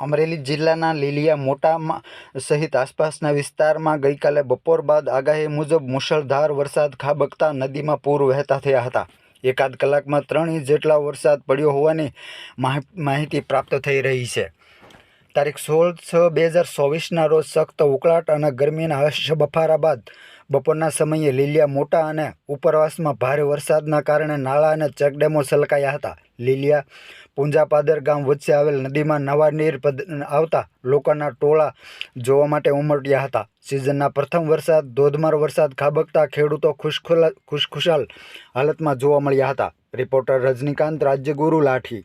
અમરેલી જિલ્લાના લીલિયા મોટામાં સહિત આસપાસના વિસ્તારમાં ગઈકાલે બપોર બાદ આગાહી મુજબ મુશળધાર વરસાદ ખાબકતા નદીમાં પૂર વહેતા થયા હતા. એકાદ કલાકમાં ત્રણ ઇંચ જેટલા વરસાદ પડ્યો હોવાની માહિ- માહિતી પ્રાપ્ત થઈ રહી છે. તારીખ સોળ છ બે હજાર ચોવીસના રોજ સખ્ત ઉકળાટ અને ગરમીના હર્ષ બફારા બાદ બપોરના સમયે લીલિયા મોટા અને ઉપરવાસમાં ભારે વરસાદના કારણે નાળા અને ચેકડેમો છલકાયા હતા. લીલિયા પુંજાપાદર ગામ વચ્ચે આવેલ નદીમાં નવા નીર આવતા લોકોના ટોળા જોવા માટે ઉમટ્યા હતા. સિઝનના પ્રથમ વરસાદ, ધોધમાર વરસાદ, ખાબકતા ખેડૂતો ખુશખુલા, ખુશખુશાલ હાલતમાં જોવા મળ્યા હતા. રિપોર્ટર રજનીકાંત રાજ્યગુરુ લાઠી